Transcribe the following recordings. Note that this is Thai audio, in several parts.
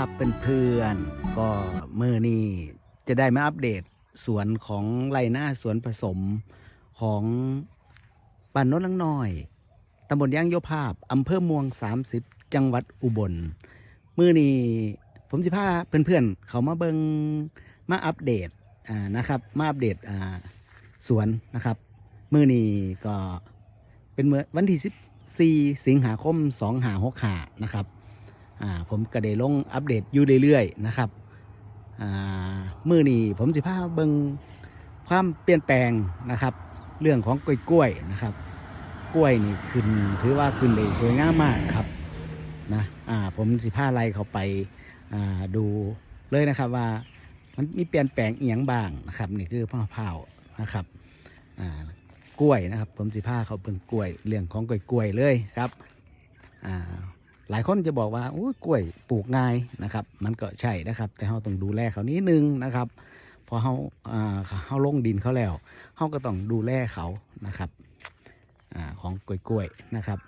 ครับเป็นเพื่อนๆก็มือนี้จะได้มาอัปเดตสวนของไรหน้าสวนผสมของบ้านโน้นลังน้อยตำบลย่างโยภาพอำเภอเมวง 30 จังหวัดอุบลมือนี้ผมสิพาเพื่อนๆ เขามาเบิงมาอัปเดตอ่านะครับ มาอัปเดตอ่าสวนนะครับมือนี้ก็เป็นเมื่อวันที่14สิงหาคม2หา6หานะครับ ผมก็ได้ลงอัปเดตอยู่เรื่อยๆนะครับอ่ามือนี้ผมสิพาเบิงความเปลี่ยนแปลงนะครับ เรื่องของกล้วยกล้วยนะครับ กล้วยนี่ขึ้นถือว่าขึ้นเลยสวยงามมากครับนะอ่าผมสิพาไล่เขาไปอ่าดูเลยนะครับว่ามันมีเปลี่ยนแปลงเอียงบ้างนะครับ นี่คือมะพร้านะครับอ่ากล้วยนะครับ ผมสิพาเขาเบิ่งกล้วยเรื่องของกล้วยกล้วยเลยครับอ่า หลายคนจะบอกว่าโอ้ยกล้วยปลูกง่ายนะครับ มันก็ใช่นะครับ แต่เราต้องดูแลเขานิดนึงนะครับพอเขาอ่าเขาลงดินเขาแล้วเขาก็ต้องดูแลเขานะครับอของกล้วยๆนะครับ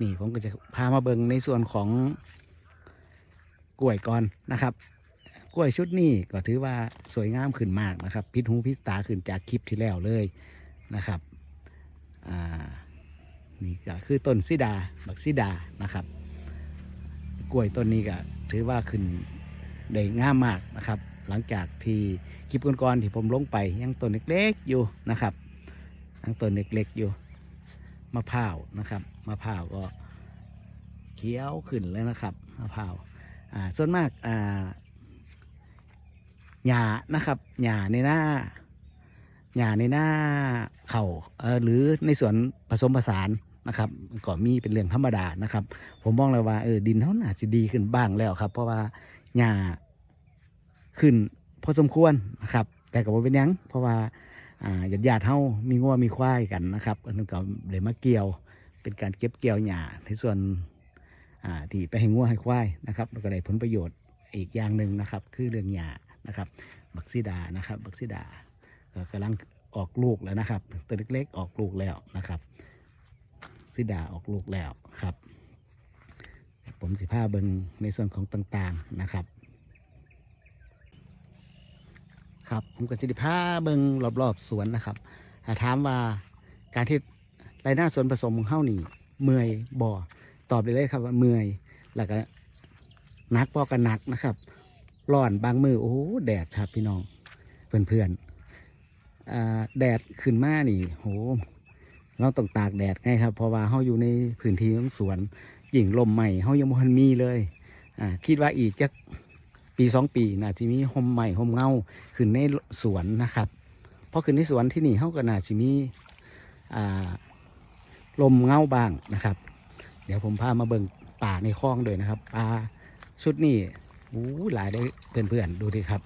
นี่ผมก็จะพามาเบิงในส่วนของกล้วยก่อนนะครับ กล้วยชุดนี้ก็ถือว่าสวยงามขึ้นมากนะครับ พิษหูพิษตาขึ้นจากคลิปที่แล้วเลยนะครับอ่า นี่ก็คือต้นซิดาบักซิดานะครับ กล้วยต้นนี้ก็ถือว่าขึ้นได้งามมากนะครับ หลังจากที่คลิปก่อนๆที่ผมลงไปยังต้นเล็กๆอยู่นะครับยังต้นเล็กๆอยู่มะพร้าวนะครับมะพร้าวก็เขียวขึ้นแล้วนะครับมะพร้าวอ่าส่วนมากอ่าหญ้านะครับหญ้าในหน้าหญ้าในหน้าเขาเอ่อหรือในสวนผสมผสาน นะครับก็มีเป็นเรื่องธรรมดานะครับ ผมมองเลยว่าเออดินเขาน่าจะดีขึ้นบ้างแล้วครับ เพราะว่าหญ้าขึ้นพอสมควรนะครับ แต่ก็บ่เป็นยังเพราะว่าอ่าญาติญาติเฮามีงัวมีควายกันนะครับอันนั้นก็เลยมาเกี่ยว เป็นการเก็บเกี่ยวหญ้าในส่วนอ่าที่ไปให้งัวให้ควายนะครับก็ได้ผลประโยชน์อีกอย่างหนึ่งนะครับ คือเรื่องหญ้านะครับบักซิดานะครับบักซิดาก็กำลังออกลูกแล้วนะครับ ตัวเล็กๆออกลูกแล้วนะครับ ซิดาออกลูกแล้วครับ ผมสิผ้าเบิงในส่วนของต่างๆนะครับ ครับผมก็สิผ้าเบิงรอบๆสวนนะครับถาถามว่าการที่ไรหน้าสวนผสมของเฮ้านี่ เมื่อยบ่อตอบได้เลยครับว่าเมื่อยแล้วก็นักพอกันนักนะครับร้อนบางมือโอ้โหแดดครับพี่น้องเพื่อนๆแดดขึ้นมานี่โห เราต้องตากแดดไงครับ เพราะว่าเราอยู่ในพื้นที่ของสวนยิ่งลมใหม่เรายังไม่ทันมีเลย อ่า คิดว่าอีกจะปีสองปีน่าจะมีห่มใหม่ห่มเงาขึ้นในสวนนะครับเพราะขึ้นในสวนที่นี่เขาก็น่าจะมีอ่าลมเงาบ้างนะครับ เดี๋ยวผมพามาเบิ่งป่าในคลองด้วยนะครับป่าชุดนี้อู้หลายได้เพื่อนๆดูดิครับ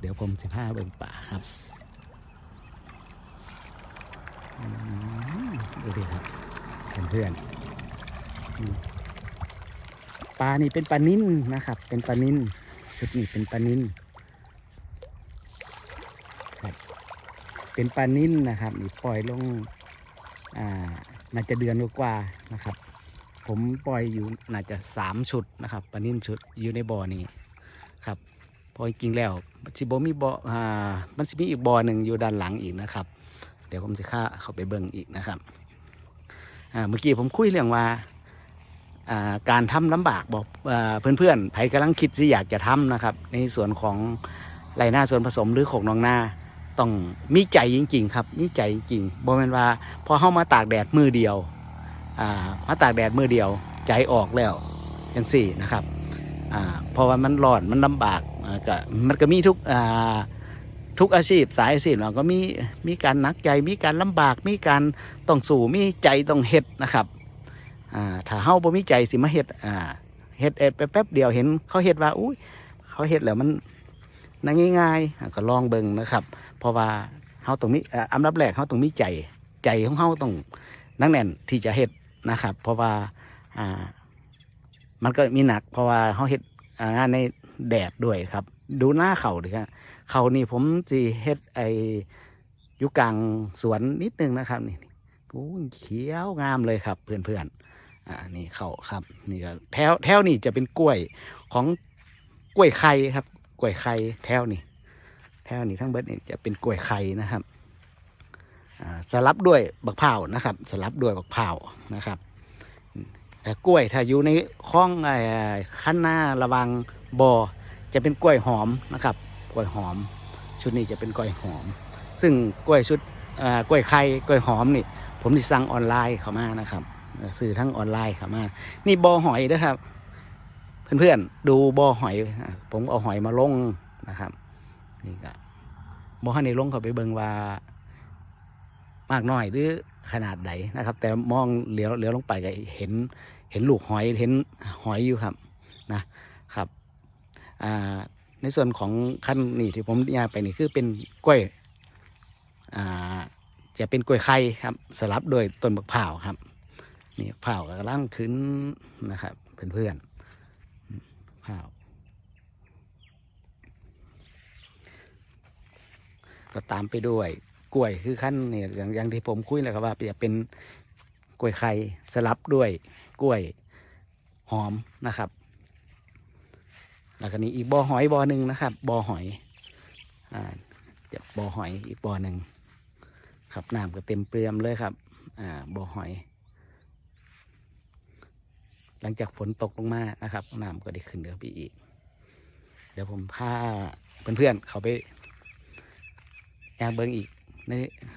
เดี๋ยวผมจะพาเบิ่งป่าครับ ดูครับเพื่อนๆอืมปลานี่เป็นปลานิ่นนะครับ เป็นปลานิ่นชุดนี้เป็นปลานิ่นเป็นปลานิ่นนะครับนี่ปล่อยลง อ่า น่าจะเดือนกว่านะครับ ผมปล่อยอยู่น่าจะสามชุดนะครับปลานิ่นชุดอยู่ในบ่อนี้ครับพอจริงแล้วสิบมีบ่ออ่ามันสิมีอีกบ่อหนึ่งอยู่ด้านหลังอีกนะครับ เดี๋ยวผมจะข้าเขาไปเบิ่งอีกนะครับ เมื่อกี้ผมคุยเรื่องว่าการทำลำบากบอกเพื่อนๆไผกำลังคิดที่อยากจะทำนะครับ ในส่วนของไรหน้าส่วนผสมหรือของนองหน้าต้องมีใจจริง ๆ ครับมีใจจริงๆบ่แม่นว่าพอเข้ามาตากแดดมือเดียวอ่ามาตากแดดมือเดียว ใจออกแล้วยังสี่นะครับเพราะว่ามันร้อนมันลำบากอ่าก็มันก็มีทุกอ่า ทุกอาชีพสายอาชีพเราก็มีมีการหนักใจมีการลำบาก มีการต้องสู้มีใจต้องเฮ็ดนะครับอ่าถ้าเฮาบ่มีใจสิมาเฮ็ดอ่าเฮ็ดเอ็ดไปแป๊บเดียวเห็นเขาเฮ็ดว่าอุ้ยเขาเฮ็ดแล้วมันนั่งง่ายๆก็ลองเบิ่งนะครับ เพราะว่าเฮาต้องมีอ่าอันดับแรกเฮาต้องมีใจใจของเฮาต้องนั่งแน่นที่จะเฮ็ดนะครับ เพราะว่าอ่ามันก็มีหนักเพราะว่าเฮาเฮ็ดงานในแดดด้วยครับ ดูหน้าเขาดิครับ เขานี่ผมสิเฮ็ดไออยู่กลางสวนนิดนึงนะครับ นี่โอ้เขียวงามเลยครับ เพื่อนๆอ่านี่เขาครับ นี่ก็แถวแถวนี่จะเป็นกล้วยของกล้วยไข่ครับ กล้วยไข่แถวนี่แถวนี่ทั้งเบิดนี่จะเป็นกล้วยไข่นะครับอ่าสลับด้วยบักเผานะครับ สลับด้วยบักเผานะครับแต่กล้วยถ้าอยู่ในข้องไอ้ขั้นหน้าระวังบ่อจะเป็นกล้วยหอมนะครับ กล้วยหอม ชุดนี้จะเป็นกล้วยหอม ซึ่งกล้วยชุดกล้วยไข่กล้วยหอมนี่ ผมที่สั่งออนไลน์เข้ามานะครับเอ่อทั้งออนไลน์เข้ามา นี่บอหอยนะครับ เพื่อนๆดูบอหอย ผมเอาหอยมาลงนะครับนี่ก็บอให้ในลงเขาไปเบิงว่ามากน้อยหรือขนาดไหนนะครับ แต่มองเหลียวเหลียวลงไปก็เห็นเห็นลูกหอยเห็นหอยอยู่ครับนะครับอ่า ในส่วนของขั้นนี่ที่ผมยางไปนี่คือเป็นกล้วยอ่าจะเป็นกล้วยไข่ครับ สลับโดยต้นมะพร้าวครับ นี่มะพร้าวกำลังขึ้นนะครับเพื่อนๆมะพร้าก็ตามไปด้วยกล้วยคือขั้นเนี่ยอย่างอย่างที่ผมคุยแหละครับว่าจะเป็นกล้วยไข่สลับด้วยกล้วยหอมนะครับ แล้วก็นี้อีกบ่อหอยบ่อหนึ่งนะครับบ่อหอยอ่าจะบ่อหอยอีกบ่อหนึ่งครับน้ำก็เต็มเปรียมเลยครับ อ่าบ่อหอย หลังจากฝนตกลงมานะครับน้ำก็ได้ขึ้นเหนือไปอีก เดี๋ยวผมพาเพื่อนๆเขาไปยางเบิ้งอีกใน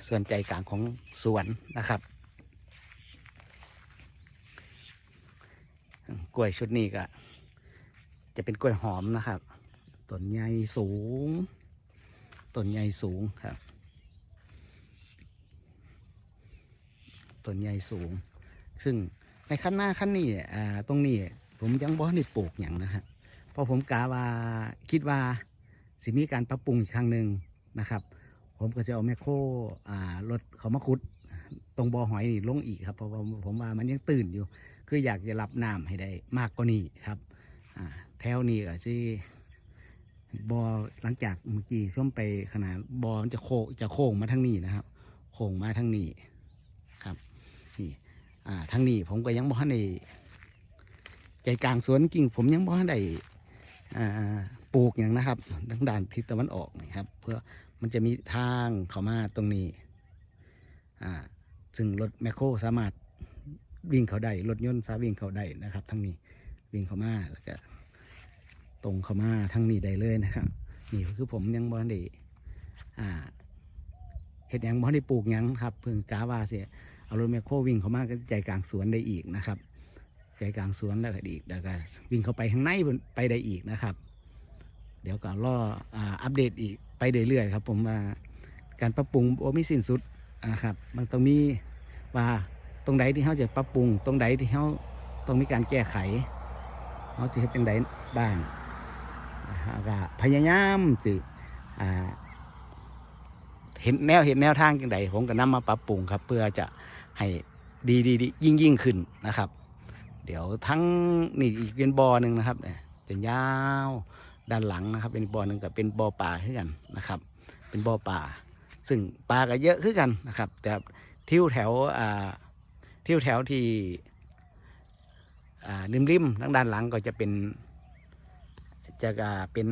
ส่วนใจกลางของสวนนะครับ กล้วยชุดนี้ก็ จะเป็นกล้วยหอมนะครับต้นใหญ่สูงต้นใหญ่สูงครับต้นใหญ่สูง ซึ่งในขั้นหน้าขั้นนี้อ่าตรงนี้ผมยังบ่ได้ปลูกอย่างนะฮะเพราะผมกาว่าคิดว่าสิมีการปรับปรุงอีกครั้งหนึ่งนะครับ ผมก็จะเอาแมคโครอ่ารถเขามาขุดตรงบ่อหอยนี่ลงอีกครับเพราะว่าผมว่ามันยังตื่นอยู่ คืออยากจะรับน้ำให้ได้มากกว่านี้ครับอ่า แถวนี้ก็สิบ่อหลังจากเมื่อกี้ส้มไปขนาดบ่อมันจะโคจะโค้งมาทางนี้นะครับ โค้งมาทางนี้ครับนี่อ่าทางนี้ผมก็ยังบ่ทันได้ใจกลางสวนกิ่ง ผมยังบ่ทันได้อ่าปลูกอย่างนะครับทางด้านทิศตะวันออกนี่ครับ เพื่อมันจะมีทางเข้ามาตรงนี้อ่าซึ่งรถแมคโครสามารถวิ่งเขาได้รถยนต์สามารถวิ่งเขาได้นะครับทางนี้วิ่งเข้ามาแล้วก็ ตรงเข้ามาทางนี้ได้เลยนะครับนี่คือผมยังบ่ทันได้อ่าเห็ดยังบ่ทันได้ปลูกยังครับเพิ่งกาว่าเสียเอารถแมคโครวิ่งเข้ามาก็ใจกลางสวนได้อีกนะครับ ใจกลางสวนแล้วก็อีกแล้วก็วิ่งเข้าไปข้างในไปได้อีกนะครับ เดี๋ยวก็รออ่าอัปเดตอีกไปเรื่อยๆครับ ผมว่าการปรับปรุงโอไม่สิ้นสุดนะครับ มันต้องมีว่าตรงใดที่เขาจะปรับปรุง ตรงใดที่เขาต้องมีการแก้ไขเขาจะเห็นจังใดบ้าง ก็พยายามสิอ่าเห็นแนวเห็นแนวทางจังใดผมก็นำมาปรับปรุงครับ เพื่อจะให้ดีดีดียิ่งยิ่งขึ้นนะครับ เดี๋ยวทั้งนี่อีกเป็นบอหนึ่งนะครับเนี่ยจะยาวด้านหลังนะครับ เป็นบอหนึ่งกับเป็นบอป่าขึ้นกันนะครับ เป็นบอป่า ซึ่งปลาก็เยอะขึ้นกันนะครับ แต่ทิวแถวอ่าทิวแถวที่อ่าริมริมๆทางด้านหลังก็จะเป็น จะเป็น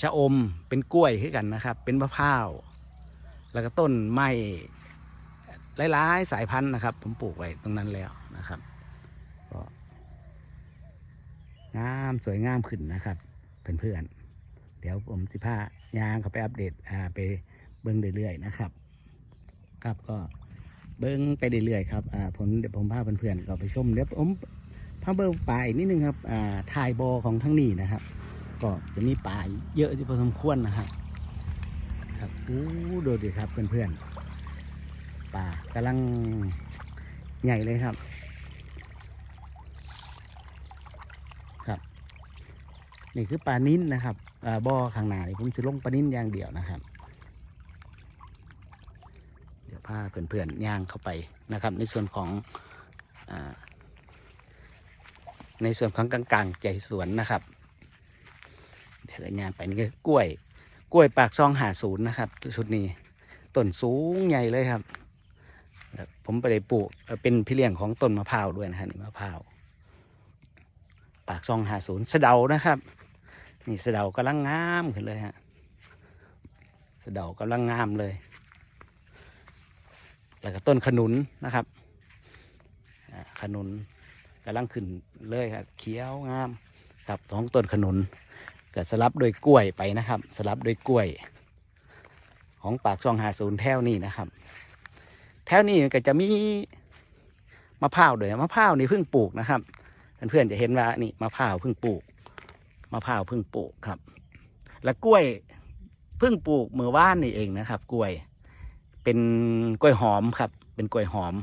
ชะอมเป็นกล้วยขึ้นกันนะครับ เป็นมะพร้าว แล้วก็ต้นไม้หลายๆสายพันธุ์นะครับ ผมปลูกไว้ตรงนั้นแล้วนะครับก็งามสวยงามขึ้นนะครับเพื่อนๆเดี๋ยวผมสิพายางเขาไปอัปเดตไปเบิ้งเรื่อยๆนะครับ ครับก็เบิ้งไปเรื่อยๆครับ อ่าผมเดี๋ยวผมพาเพื่อนๆก็ไปชมเดี๋ยวผม พาเบิ้งป่าอีกนิดนึงครับอ่าถ่ายบอของทั้งนี้นะครับ ก็จะมีป่าเยอะอยู่พอสมควรนะครับครับอู้ดูดิครับเพื่อนๆป่ากำลังใหญ่เลยครับ ครับ นี่คือปลานิ้นนะครับอบ่อข้างหน้าผมจะลงปลานิ้นอย่างเดียวนะครับ เดี๋ยวพาเพื่อนๆย่างเข้าไปนะครับ ในส่วนของอ่า ในส่วนของกลางๆใจสวนนะครับ เดี๋ยวก็ย่างไปนี่คือกล้วย กล้วยปากซองหาศูนย์นะครับ ชุดนี้ต้นสูงใหญ่เลยครับ ผมไปได้ปลูกเป็นพี่เลี้ยงของต้นมะพร้าวด้วยนะฮะนี่มะพร้าวปากซองหาศูนย์สะเดานะครับ นี่สะเดากำลังงามขึ้นเลยฮะสะเดากำลังงามเลย แล้วก็ต้นขนุนนะครับขนุน กำลังขึ้นเลยครับเขียวงามครับท้องต้นขนุนก็สลับโดยกล้วยไปนะครับ สลับโดยกล้วย ของปากซองหาศูนย์แถวนี้นะครับ แถวนี้ก็จะมีมะพร้าวด้วยมะพร้าวนี่เพิ่งปลูกนะครับเพื่อนๆจะเห็นว่านี่มะพร้าวเพิ่งปลูกมะพร้าวเพิ่งปลูกครับ และกล้วยเพิ่งปลูกเมื่อว่านนี่เองนะครับ กล้วย เป็นกล้วยหอมครับ เป็นกล้วยหอม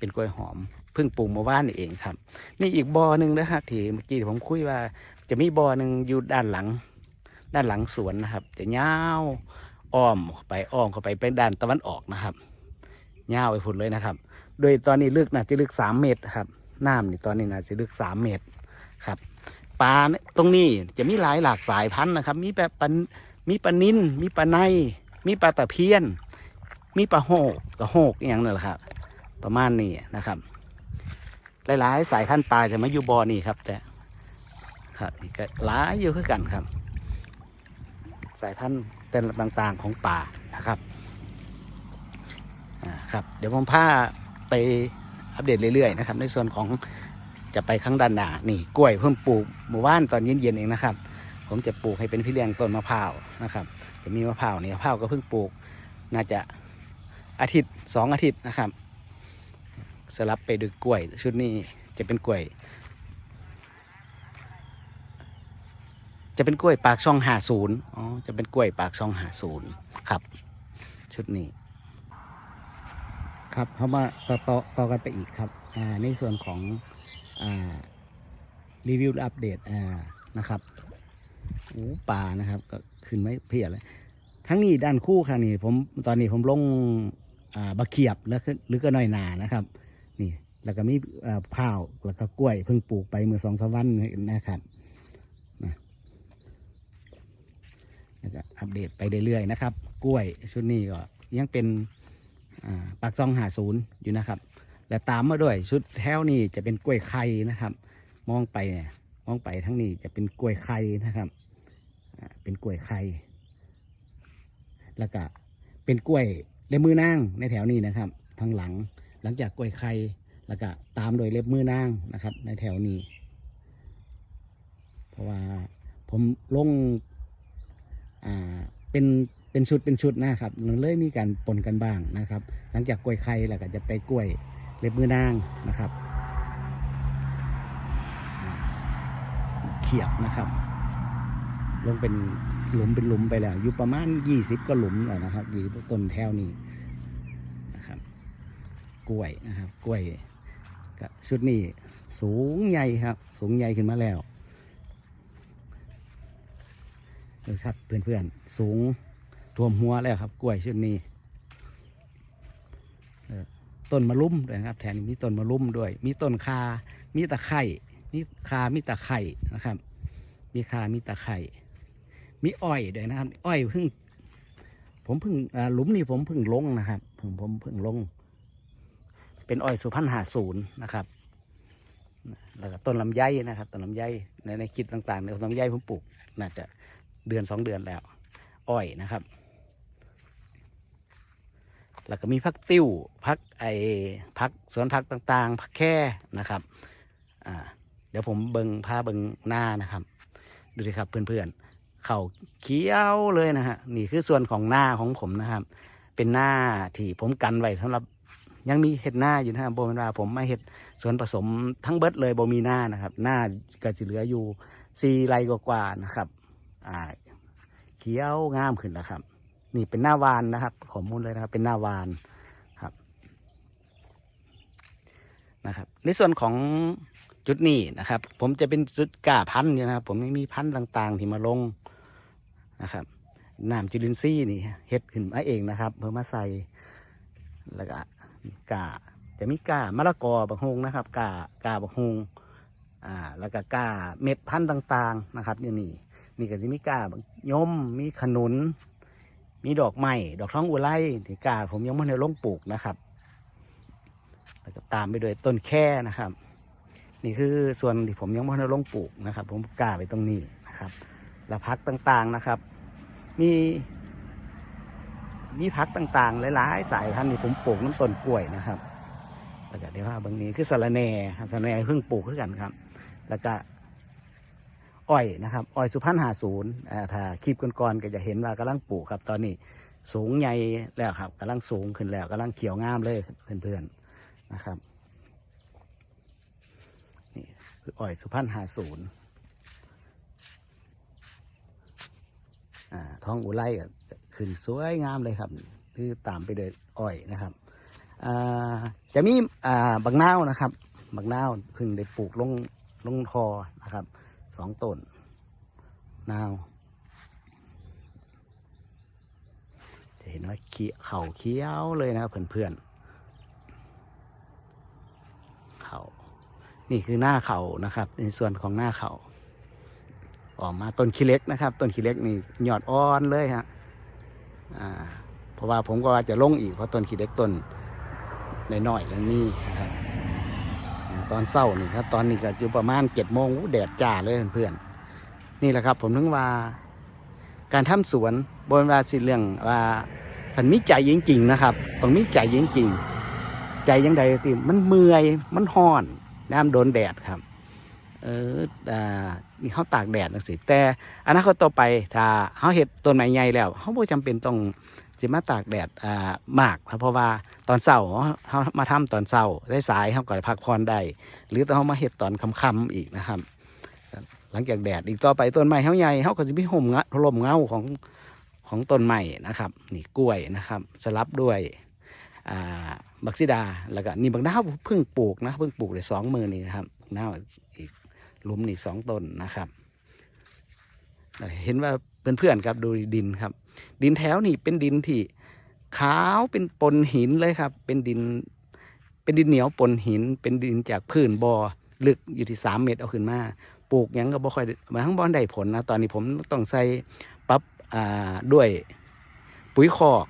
เป็นกล้วยหอมเพิ่งปลูกมื่อว่านนี่เองครับ นี่อีกบอหนึ่งนะครับที่เมื่อกี้ผมคุยว่า จะมีบอหนึ่งอยู่ด้านหลัง ด้านหลังสวนนะครับ จะยาวอ้อมไปอ้อมเข้าไปเป็นด้านตะวันออกนะครับยาวไปพุ่นเลยนะครับ โดยตอนนี้ลึกนะจะลึกสามเมตรครับน้ำนี่ตอนนี้นะจะลึกสามเมตรครับปลาตรงนี้จะมีหลายหลากสายพันธุ์นะครับ มีแบบปันมีปลานินมีปลาในมีปลาตะเพียน มีปลาโหกกระโหกอย่างนั่นแหละครับ ประมาณนี้นะครับ หลายๆ สายพันธุ์ปลาจะมาอยู่บอนี่ครับ แต่ครับนี่ก็หลายอยู่คือกันครับ สายพันธุ์แต่ต่างๆของป่านะครับอ่าครับ เดี๋ยวผมพาไปอัปเดตเรื่อยๆนะครับ ในส่วนของจะไปข้างด้านหน้านี่กล้วยเพิ่มปลูกหมู่บ้านตอนเย็นๆเองนะครับ ผมจะปลูกให้เป็นพี่เลี้ยงต้นมะพร้าวนะครับ จะมีมะพร้าวนี่มะพร้าวก็เพิ่งปลูก น่าจะอาทิตย์สองอาทิตย์นะครับ สลับไปด้วยกล้วย ชุดนี้จะเป็นกล้วย จะเป็นกล้วยปากช่องหาศูนย์อ๋อจะเป็นกล้วยปากช่องหาศูนย์ครับ ชุดนี้ ครับเขามาต่อต่อต่อกันไปอีกครับอ่าในส่วนของอ่ารีวิวอัปเดตอ่านะครับโอ้ป่านะครับก็ขึ้นไม่เพียเลยทั้งนี้ด้านคู่ค่ะนี่ผมตอนนี้ผมลงอ่าบะเขียบแล้วหรือก็น้อยหนานะครับ นี่แล้วก็มีอ่าข้าวแล้วก็กล้วยเพิ่งปลูกไปเมื่อสองสามวันนี้นะครับนะแล้วก็อัปเดตไปเรื่อยๆนะครับ กล้วยชุดนี้ก็ยังเป็นปากซองหาศูนย์อยู่นะครับ และตามมาด้วยชุดแถวนี้จะเป็นกล้วยไข่นะครับ มองไปเนี่ยมองไปทั้งนี้จะเป็นกล้วยไข่นะครับเป็นกล้วยไข่แล้วก็เป็นกล้วยเลมือนางในแถวนี้นะครับทางหลัง หลังจากกล้วยไข่แล้วก็ตามโดยเล็บมือนางนะครับ ในแถวนี้ เพราะว่าผมลงอ่าเป็นเป็นชุดเป็นชุดนะครับมันเลยมีการปนกันบ้างนะครับ หลังจากกล้วยไข่แล้วก็จะไปกล้วยเล็บมือนางนะครับเขียบนะครับ ลงเป็นหลุมเป็นหลุมไปแล้วอยู่ประมาณยี่สิบก็หลุมแล้วนะครับอยู่ต้นแถวนี้ กล้วยนะครับ กล้วยก็ชุดนี้สูงใหญ่ครับ สูงใหญ่ขึ้นมาแล้วดูครับเพื่อนๆ สูงท่วมหัวแล้วครับ กล้วยชุดนี้ต้นมะลุ่มด้วยนะครับ แถมมีต้นมะลุ่มด้วย มีต้นคา มีตะไคร่มีคา มีตะไคร่นะครับ มีคา มีตะไคร่มีอ้อยด้วยนะครับ อ้อยเพิ่ง ผมเพิ่งหลุมนี้ผมเพิ่งลงนะครับเพิ่งผมเพิ่งลง เป็นอ้อยสุพรรณหาศูนย์นะครับแล้วก็ต้นลำไยนะครับต้นลำไยในในคลิปต่างๆในต้นลำไยผมปลูกน่าจะเดือนสองเดือนแล้ว อ้อยนะครับ แล้วก็มีพักติ้วพักไอพักสวนพักต่างๆพักแค่นะครับอ่าเดี๋ยวผมเบิงพาเบิงหน้านะครับ ดูดิครับเพื่อนๆ เข่าเขียวเลยนะฮะนี่คือส่วนของหน้าของผมนะครับ เป็นหน้าที่ผมกันไว้สำหรับ ยังมีเห็ดหน้าอยู่นะครับโบเวนว่าผมมาเห็ดส่วนผสมทั้งเบิดเลยโบมีหน้านะครับ หน้าก็จะเหลืออยู่สี่ไรกว่าๆนะครับ อ่า เขียวงามขึ้นแล้วครับ นี่เป็นหน้าวานนะครับขอมูลเลยนะครับ เป็นหน้าวานครับนะครับ ในส่วนของจุดนี้นะครับ ผมจะเป็นจุดกล้าพันธุ์นะครับ ผมไม่มีพันธุ์ต่างๆ ที่มาลงนะครับน้ำจุลินทรีย์นี่เฮ็ดขึ้นมาเองนะครับ เพื่อมาใส่แล้วก็ กาจะมีกามะละกอบักฮงนะครับกากาบักฮงอ่าแล้วก็กาเม็ดพันธุ์ต่างๆนะครับนี่นี่นี่ก็จะมีกาบักยมมีขนุน มีดอกไม้ดอกท้องอุไรที่กาผมยังไม่ได้ลงปลูกนะครับ แล้วก็ตามไปด้วยต้นแค่นะครับ นี่คือส่วนที่ผมยังไม่ได้ลงปลูกนะครับ ผมกาไปตรงนี้นะครับ แล้วพักต่างๆนะครับ มี มีพักต่างๆ หลายๆ สายพันธุ์นี่ผมปลูกน้ำต้นกล้วยนะครับ แล้วก็เดี๋ยวว่าบางนี้คือสะระแหน่ครับสะระแหน่เพิ่งปลูกขึ้นกันครับ แล้วก็อ้อยนะครับอ้อยสุพรรณหาศูนย์ถ้าคลิปก่อนๆก็จะเห็นว่ากำลังปลูกครับ ตอนนี้สูงใหญ่แล้วครับกำลังสูงขึ้นแล้วกำลังเขียวงามเลยเพื่อนๆนะครับนี่คืออ้อยสุพรรณหาศูนย์อ่าท้องอุไรก็ ขึ้นสวยงามเลยครับคือตามไปโดวยอ้อยนะครับจะมีอ่าบักนาวนะครับบักนาวพึ่งได้ปลูกลงลงทอนะครับสองต้นนาวจะเห็นว่าเขียเข่าเขี้ยวเลยนะครับเพื่อนๆเข่านี่คือหน้าเขานะครับ ในส่วนของหน้าเขาออกมาต้นขี้เล็กนะครับ ต้นขี้เล็กนี่ยอดอ่อนเลยฮะ เพราะว่าผมก็ว่าจะลงอีกเพราะต้นขี้เล็กต้นน้อยๆอย่างนี้นะครับตอนเศร้านี่ครับตอนนี้ก็อยู่ประมาณเจ็ดโมงแดดจ้าเลยเพื่อนๆนี่แหละครับ ผมถึงว่าการทำสวนบนว่าสิเรื่องว่าท่านมีใจจริงๆนะครับต้องมีใจจริงๆใจยังใดติมันเมื่อยมันห่อนน้ำโดนแดดครับ เอออ่ นี่เขาตากแดดนะสิแต่อนาคตต่อไปถ้าเขาเห็ดต้นไม้ใหญ่แล้วเขาไม่จำเป็นต้องจะมาตากแดดอ่ามากเพราะว่าตอนเช้าเขามาทำตอนเช้าได้สายเขาก็พักผ่อนได้หรือต้องเขามาเห็ดตอนค่ำๆอีกนะครับ หลังจากแดดอีกต่อไปต้นไม้เขาใหญ่เขาก็จะมีห่มเงาลมเงาของของต้นไม้นะครับ นี่กล้วยนะครับ สลับด้วยอ่าบักซิดาแล้วก็นี่บักนาวเพิ่งปลูกนะเพิ่งปลูกได้สองมือนี่นะครับนาวอีก หลุมนี่สองต้นนะครับ เห็นว่าเพื่อนๆครับดูดินครับ ดินแถวนี่เป็นดินที่ขาวเป็นปนหินเลยครับ เป็นดิน เป็นดินเหนียวปนหิน เป็นดินจากพื้นบ่อลึกอยู่ที่สามเมตรเอาขึ้นมาปลูกยังก็บ่ค่อยมาทั้งบอนได้ผลนะตอนนี้ผมต้องใส่ปับอ่าด้วยปุ๋ยคอก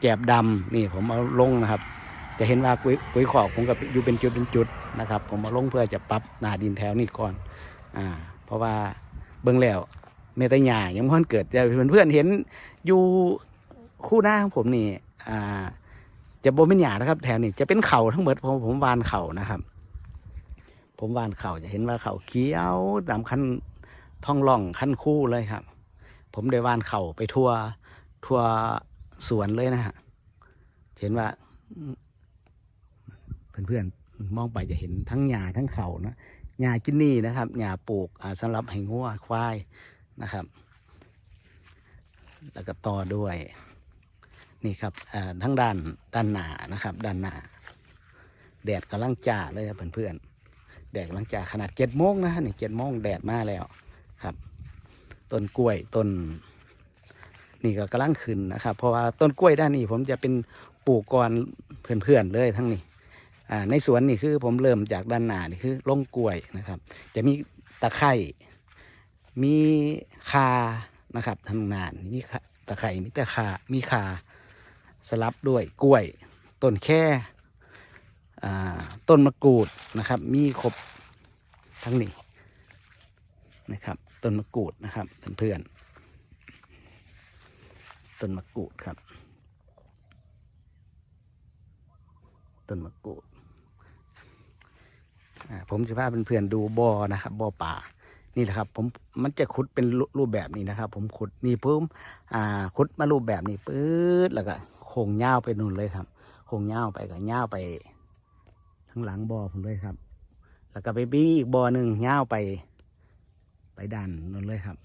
แกบดำนี่ผมเอาลงนะครับ จะเห็นว่าปุ๋ยปุ๋ยขอกผมกับอยู่เป็นจุดเป็นจุดนะครับ ผมมาลงเพื่อจะปรับหนาดินแถวนี้ก่อน อ่า เพราะว่าเบื้องแล้วเมตหยายังไม่ทันเกิดจะเพื่อนเพื่อนๆเห็นอยู่คู่หน้าของผมนี่อ่า จะโบเป็นหยานะครับ แถวนี้จะเป็นเขาทั้งหมดผมผมวานเขานะครับ ผมวานเขาจะเห็นว่าเขาเขียวตามขั้นท้องร่องขั้นคู่เลยครับ ผมได้วานเขาไปทัวทัวสวนเลยนะฮะเห็นว่าเพื่อนๆมองไปจะเห็นทั้งหญ้าทั้งเขานะ หญ้ากินนี่นะครับหญ้าปลูกอ่าสำหรับให้งัวควายนะครับ แล้วก็ต่อด้วย นี่ครับทั้งด้านด้านหนานะครับ ด้านหนาแดดกำลังจ้าเลยครับเพื่อนๆแดดกำลังจ้าขนาดเจ็ดโมงนะนี่เจ็ดโมงแดดมาแล้วครับต้นกล้วยต้น นี่ก็กำลังขึ้นนะครับ เพราะว่าต้นกล้วยด้านนี้ผมจะเป็นปลูกก่อนเพื่อนๆเลยทั้งนี้ ในสวนนี่คือผมเริ่มจากด้านหน้านี่คือลงกล้วยนะครับ จะมีตะไคร่มีคานะครับทางนานมีตะไคร่มีตะคามีคาสลับด้วยกล้วยต้นแค่ต้นมะกรูดนะครับ มีครบทั้งนี้นะครับต้นมะกรูดนะครับเพื่อนๆต้นมะกรูดครับต้นมะกรูด ผมจะพาเพื่อนๆดูบ่อนะครับบ่อป่านี่แหละครับ ผมมันจะขุดเป็นรูปแบบนี้นะครับ ผมขุดนี่ปุ๊บอ่าขุดมารูปแบบนี้ปื๊ดแล้วก็โค้งเงาวไปนู่นเลยครับโค้งเงาวไปกับเงาวไปทั้งหลังบ่อผมเลยครับ แล้วก็ไปมีอีกบ่อหนึ่งเงาวไป ไปดันนู่นเลยครับ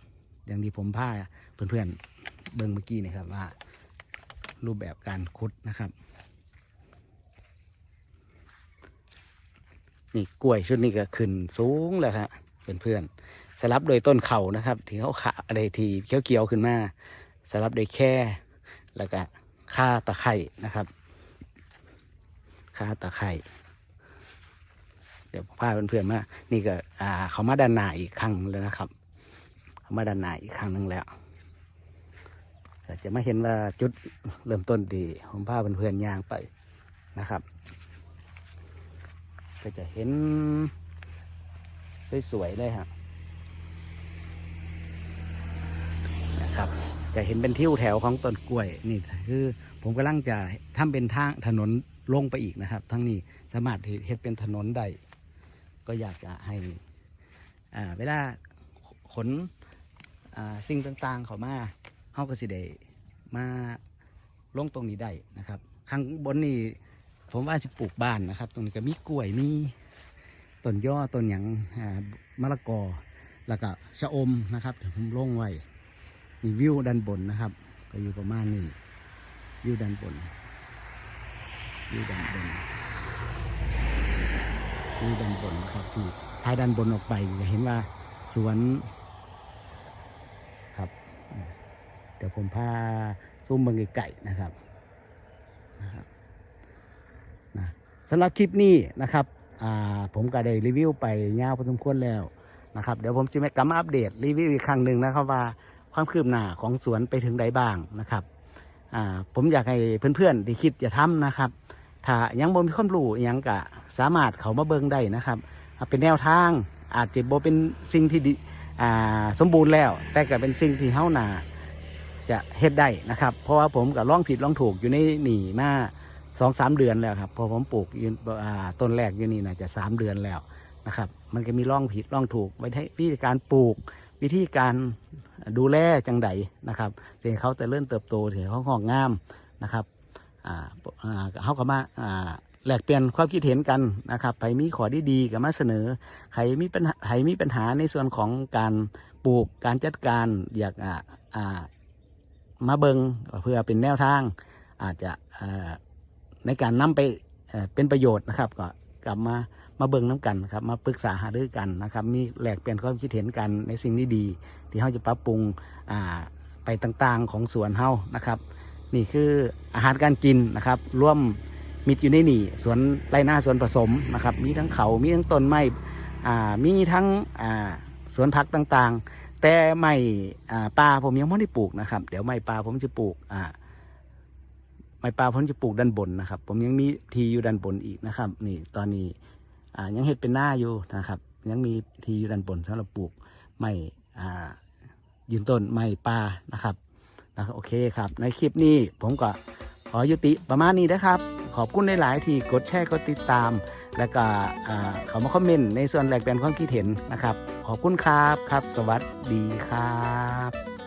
อย่างที่ผมพาเพื่อนๆเบิ่งเมื่อกี้นะครับว่า รูปแบบการขุดนะครับ นี่กล้วยชุดนี้ก็ขึ้นสูงแล้วครับเพื่อนๆสลับโดยต้นเข่านะครับ ที่เขาขาอะไรทีเขียวๆขึ้นมาสลับโดยแค่แล้วก็ค่าตะไคร่นะครับค่าตะไคร่เดี๋ยวพาเพื่อนๆมานี่ก็อ่าเขามาด้านหน้าอีกครั้งแล้วนะครับ เขามาด้านหน้าอีกครั้งหนึ่งแล้วจะไม่เห็นว่าจุดเริ่มต้นดี ผมพาเพื่อนๆย่างไปนะครับ ก็จะเห็น สวยๆเลยครับนะครับ จะเห็นเป็นทิวแถวของต้นกล้วยนี่คือ ผมกำลังจะทำเป็นทางถนนลงไปอีกนะครับ ทั้งนี้สามารถเฮ็ดเป็นถนนได้ก็อยากจะให้เวลาขนสิ่งต่างๆ เขามาเขาก็สิได้มาลงตรงนี้ได้นะครับ ข้างบนนี่ ผมว่าจะปลูกบ้านนะครับ ตรงนี้ก็มีกล้วยมีต้นย่อต้นหยังอ่ามะละกอ แล้วก็ชะอมนะครับเดี๋ยวผมลงไว้มีวิวด้านบนนะครับ ก็อยู่ประมาณนี้วิวด้านบนวิวด้านบนวิวด้านบนนะครับที่ท้ายด้านบนออกไปจะเห็นว่าสวนครับ เดี๋ยวผมพาซูมเบังไก่นะครับนะครับ สำหรับคลิปนี้นะครับผมก็ได้รีวิวไปยาวพอสมควรแล้วนะครับเดี๋ยวผมจะมากลับมาอัปเดตรีวิวอีกครั้งหนึ่งนะครับว่าความคืบหน้าของสวนไปถึงใดบ้างนะครับผมอยากให้เพื่อนๆที่คิดจะทำนะครับ ถ้ายังบ่มีความรู้ยังก็สามารถเขามาเบิ่งได้นะครับ เป็นแนวทางอาจจะบ่เป็นสิ่งที่สมบูรณ์แล้ว แต่ก็เป็นสิ่งที่เฮาหนาจะเฮ็ดได้นะครับ เพราะว่าผมก็ลองผิดลองถูกอยู่ในหนีมา สองสามเดือนแล้วครับพอผมปลูกยืนต้นแรกอยู่นี่นะจะสามเดือนแล้วนะครับ มันก็มีร่องผิดร่องถูกไว้ให้วิธีการปลูก วิธีการดูแลจังใดนะครับเสียงเขาแต่เริ่มเติบโตเสียงเขาหอกงามนะครับเขาก็มาแลกเปลี่ยนความคิดเห็นกันนะครับใครมีขอดีดีๆก็มาเสนอใครมีปัญหาใครมีปัญหาในส่วนของการปลูกการจัดการอยากมาเบิงเพื่อเป็นแนวทางอาจจะ ในการนำไปเป็นประโยชน์นะครับ ก็กลับมามาเบิงน้ำกันครับ มาปรึกษาหารือกันนะครับ มีแหลกเปลี่ยนความคิดเห็นกันในสิ่งที่ดี ที่เขาจะปรับปรุงไปต่างๆของสวนเฮานะครับ นี่คืออาหารการกินนะครับ ร่วมมิตรอยู่ในนี่สวนไรนาสวนผสมนะครับ มีทั้งเขามีทั้งต้นไม้มีทั้งสวนผักต่างๆ แต่ไม่อ่าปลาผมยังไม่ได้ปลูกนะครับ เดี๋ยวไม่ปลาผมจะปลูกอ่า ไม่ปลาผมจะปลูกด้านบนนะครับ ผมยังมีทีอยู่ด้านบนอีกนะครับ นี่ตอนนี้อ่ายังเห็ดเป็นหน้าอยู่นะครับ ยังมีทีอยู่ด้านบนสำหรับปลูกไม่อ่ายืนต้นไม่ปลานะครับนะครับ โอเคครับ ในคลิปนี้ผมก็ขอยุติประมาณนี้นะครับ ขอบคุณในหลายที่กดแชร์กดติดตาม แล้วก็อ่าเขามาคอมเมนต์ในส่วนแหลกแปลนความคิดเห็นนะครับ ขอบคุณครับครับ สวัสดีครับ